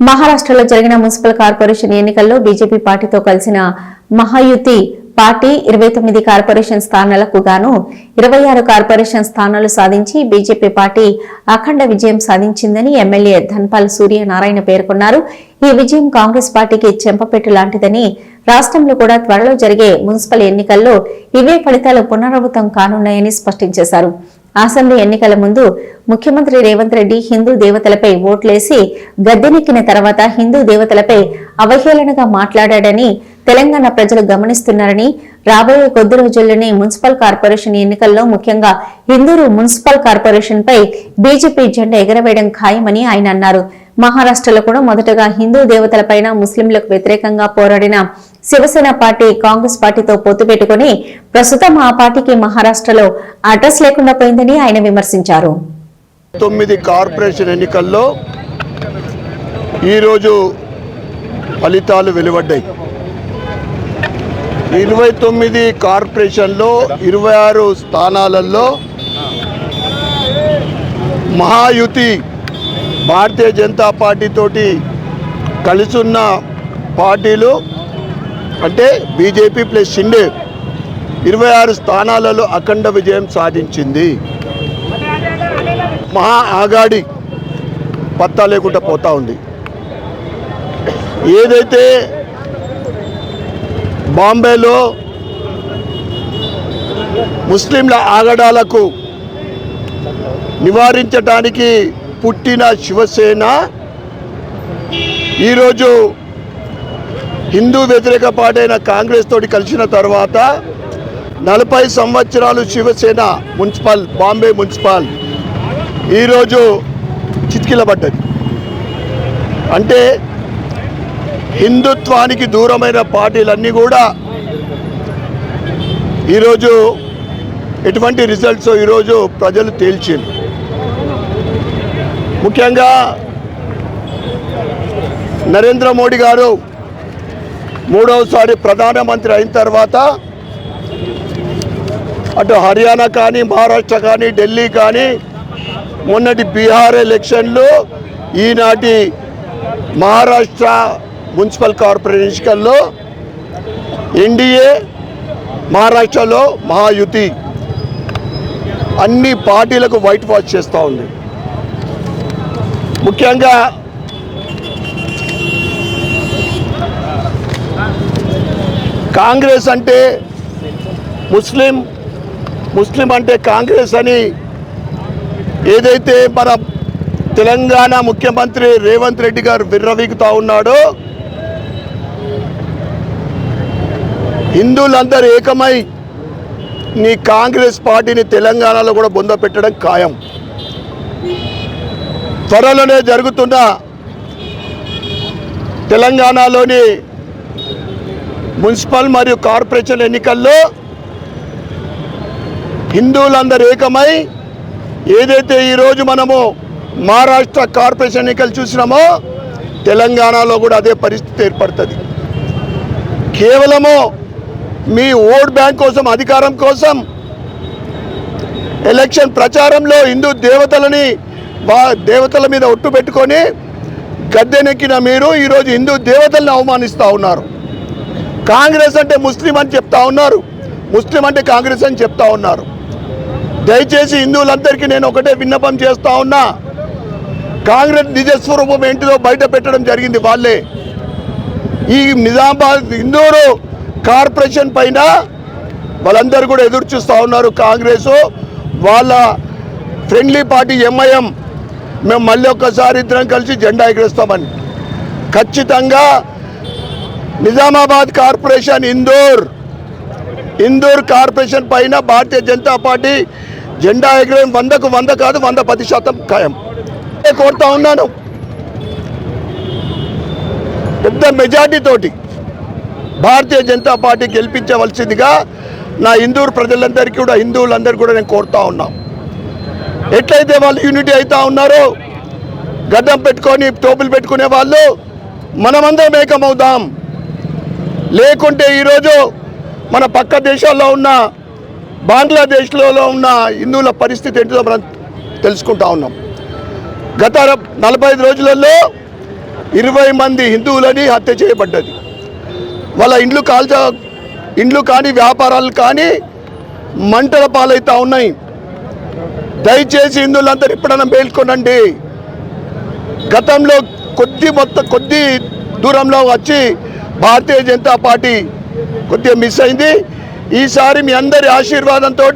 మహారాష్ట్రలో జరిగిన municipal corporation ఎన్నికల్లో బీజేపీ పార్టీతో కలిసిన మహాయుతి పార్టీ ఇరవై తొమ్మిది కార్పొరేషన్ స్థానాలకు గాను ఇరవై ఆరు కార్పొరేషన్ స్థానాలు సాధించి బీజేపీ పార్టీ అఖండ విజయం సాధించిందని ఎమ్మెల్యే ధన్పాల్ సూర్యనారాయణ పేర్కొన్నారు. ఈ విజయం కాంగ్రెస్ పార్టీకి చెంపపెట్టు లాంటిదని రాష్ట్రంలో కూడా త్వరలో జరిగే మున్సిపల్ ఎన్నికల్లో ఇవే ఫలితాలు పునరావృతం కానున్నాయని స్పష్టం చేశారు. అసెంబ్లీ ఎన్నికల ముందు ముఖ్యమంత్రి రేవంత్ రెడ్డి హిందూ దేవతలపై ఓట్లేసి గద్దెనెక్కిన తర్వాత హిందూ దేవతలపై అవహేళనగా మాట్లాడాడని తెలంగాణ ప్రజలు గమనిస్తున్నారని రాబోయే కొద్ది రోజుల్లోనే మున్సిపల్ కార్పొరేషన్ ఎన్నికల్లో ముఖ్యంగా హిందూరు మున్సిపల్ కార్పొరేషన్ పై బీజేపీ జెండా ఎగరవేయడం ఖాయమని ఆయన అన్నారు. మహారాష్ట్రలో కూడా మొదటగా హిందూ దేవతలపైన ముస్లింలకు వ్యతిరేకంగా పోరాడిన శివసేన పార్టీ కాంగ్రెస్ పార్టీతో పొత్తు పెట్టుకుని ప్రస్తుతం ఆ పార్టీకి మహారాష్ట్రలో అడ్రస్ లేకుండా పోయిందని ఆయన విమర్శించారు. తొమ్మిది కార్పొరేషన్ ఎన్నికల్లో ఈరోజు ఫలితాలు వెలువడ్డాయి. ఇరవై తొమ్మిది కార్పొరేషన్లో ఇరవై ఆరు స్థానాలలో మహాయుతి భారతీయ జనతా పార్టీతో కలిసున్న పార్టీలు అంటే బీజేపీ ప్లస్ షిండే ఇరవై ఆరు స్థానాలలో అఖండ విజయం సాధించింది. మహా ఆగాడి పత్తా లేకుండా పోతా ఉంది. ఏదైతే బాంబేలో ముస్లింల ఆగడాలకు నివారించడానికి పుట్టిన శివసేన ఈరోజు హిందూ వ్యతిరేక పార్టీ అయిన కాంగ్రెస్ తోటి కలిసిన తర్వాత నలభై సంవత్సరాలు శివసేన మున్సిపల్ బాంబే మున్సిపల్ ఈరోజు చితికిలబడ్డది అంటే హిందుత్వానికి దూరమైన పార్టీలన్నీ కూడా ఈరోజు ఎటువంటి రిజల్ట్స్ ఈరోజు ప్రజలు తేల్చింది ముఖ్యంగా నరేంద్ర మోడీ గారు మూడవసారి ప్రధానమంత్రి అయిన తర్వాత అటు హర్యానా కానీ మహారాష్ట్ర కానీ ఢిల్లీ కానీ మొన్నటి బీహార్ ఎలక్షన్లు ఈనాటి మహారాష్ట్ర మున్సిపల్ కార్పొరేషన్ ఎన్నికల్లో ఎన్డీఏ మహారాష్ట్రలో మహాయుతి అన్ని పార్టీలకు వైట్ వాష్ చేస్తూ ఉంది. ముఖ్యంగా కాంగ్రెస్ అంటే ముస్లిం ముస్లిం అంటే కాంగ్రెస్ అని ఏదైతే మన తెలంగాణ ముఖ్యమంత్రి రేవంత్ రెడ్డి గారు విర్రవీగుతూ ఉన్నాడో హిందువులందరూ ఏకమై నీ కాంగ్రెస్ పార్టీని తెలంగాణలో కూడా బొంద పెట్టడం ఖాయం. త్వరలోనే జరుగుతున్న తెలంగాణలోని మున్సిపల్ మరియు కార్పొరేషన్ ఎన్నికల్లో హిందువులందరూ ఏకమై ఏదైతే ఈరోజు మనము మహారాష్ట్ర కార్పొరేషన్ ఎన్నికలు చూసినామో తెలంగాణలో కూడా అదే పరిస్థితి ఏర్పడుతుంది. కేవలము మీ ఓట్ బ్యాంక్ కోసం అధికారం కోసం ఎలక్షన్ ప్రచారంలో హిందూ దేవతలని దేవతల మీద ఒట్టు పెట్టుకొని గద్దెనెక్కిన మీరు ఈరోజు హిందూ దేవతల్ని అవమానిస్తూ ఉన్నారు. కాంగ్రెస్ అంటే ముస్లిం అని చెప్తా ఉన్నారు. ముస్లిం అంటే కాంగ్రెస్ అని చెప్తా ఉన్నారు. దయచేసి హిందువులందరికీ నేను ఒకటే విన్నపం చేస్తా ఉన్నా. కాంగ్రెస్ నిజస్వరూపం ఏంటిదో బయట పెట్టడం జరిగింది వాళ్ళే. ఈ నిజామాబాద్ ఇందూరు కార్పొరేషన్ పైన వాళ్ళందరూ కూడా ఎదురు చూస్తూ ఉన్నారు కాంగ్రెస్. వాళ్ళ ఫ్రెండ్లీ పార్టీ ఎంఐఎం మేము మళ్ళీ ఒక్కసారి ఇద్దరం కలిసి జెండా ఎగరేస్తామని. ఖచ్చితంగా నిజామాబాద్ కార్పొరేషన్ ఇందూర్ ఇందూర్ కార్పొరేషన్ పైన భారతీయ జనతా పార్టీ జెండా ఎగరేం వందకు వంద కాదు వంద పది శాతం ఖాయం. నేను కోరుతా ఉన్నాను? పెద్ద మెజార్టీతోటి భారతీయ జనతా పార్టీ గెలిపించవలసిందిగా నా హిందూ ప్రజలందరికీ కూడా హిందువులందరికీ కూడా నేను కోరుతా ఉన్నా. ఎట్లయితే వాళ్ళు యూనిటీ అవుతా ఉన్నారో గడ్డం పెట్టుకొని టోపులు పెట్టుకునే వాళ్ళు మనమందరం ఏకమవుదాం. లేకుంటే ఈరోజు మన పక్క దేశాల్లో ఉన్న బంగ్లాదేశ్లో ఉన్న హిందువుల పరిస్థితి ఏంటిదో మనం తెలుసుకుంటా ఉన్నాం. గత నలభై ఐదు రోజులలో ఇరవై మంది హిందువులని హత్య చేయబడ్డది. వాళ్ళ ఇండ్లు కాల్చ ఇండ్లు కానీ వ్యాపారాలు కానీ మంటల పాలవుతా ఉన్నాయి. దయచేసి హిందువులందరూ ఇప్పుడన్నా మేల్కొనండి. గతంలో కొద్ది మొత్తం కొద్ది దూరంలో వచ్చి భారతీయ జనతా పార్టీ కొద్దిగా మిస్ అయింది. ఈసారి మీ అందరి ఆశీర్వాదంతో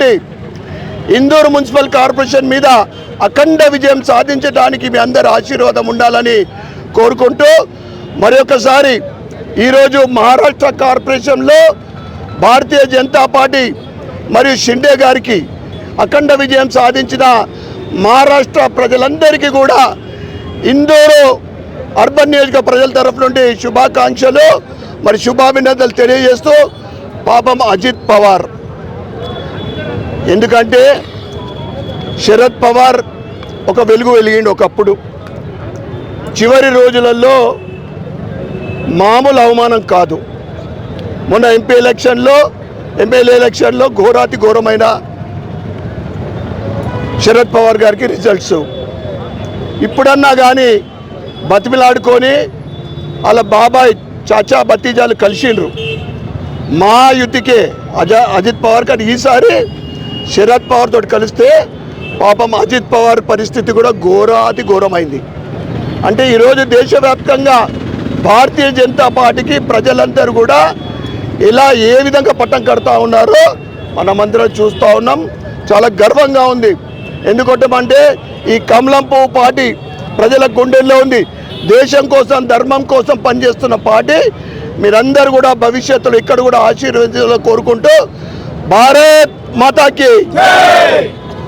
ఇందూరు మున్సిపల్ కార్పొరేషన్ మీద అఖండ విజయం సాధించడానికి మీ అందరి ఆశీర్వాదం ఉండాలని కోరుకుంటూ మరొకసారి ఈరోజు మహారాష్ట్ర కార్పొరేషన్లో భారతీయ జనతా పార్టీ మరియు షిండే గారికి అఖండ విజయం సాధించిన మహారాష్ట్ర ప్రజలందరికీ కూడా ఇందోరు అర్బన్ నియోజక ప్రజల తరఫు నుండి శుభాకాంక్షలు. మరి శుభాభినందనలు తెలియజేస్తూ పాపం అజిత్ పవార్. ఎందుకంటే శరద్ పవార్ ఒక వెలుగు వెలిగిండు ఒకప్పుడు. చివరి రోజులలో మామూలు అవమానం కాదు. మొన్న ఎంపీ ఎలక్షన్లో ఎమ్మెల్యే ఎలక్షన్లో ఘోరాతి ఘోరమైన శరద్ పవార్ గారికి రిజల్ట్స్ ఇప్పుడన్నా కానీ బతిమిలాడుకొని వాళ్ళ బాబాయ్ చాచా భతీజాలు కలిసిండ్రు. మా యుతికే అజ అజిత్ పవార్ కానీ ఈసారి శరద్ పవార్ తోటి కలిస్తే పాపం అజిత్ పవార్ పరిస్థితి కూడా ఘోరాతి ఘోరమైంది. అంటే ఈరోజు దేశవ్యాప్తంగా భారతీయ జనతా పార్టీకి ప్రజలందరూ కూడా ఇలా ఏ విధంగా పట్టం కడతా ఉన్నారో మనమందరం చూస్తూ ఉన్నాం. చాలా గర్వంగా ఉంది. ఎందుకంటే ఈ కమలం పువ్వు పార్టీ ప్రజల గుండెల్లో ఉంది. దేశం కోసం ధర్మం కోసం పనిచేస్తున్న పార్టీ మీరందరూ కూడా భవిష్యత్తులో ఇక్కడ కూడా ఆశీర్వదించాలని కోరుకుంటూ భారత్ మాతాకి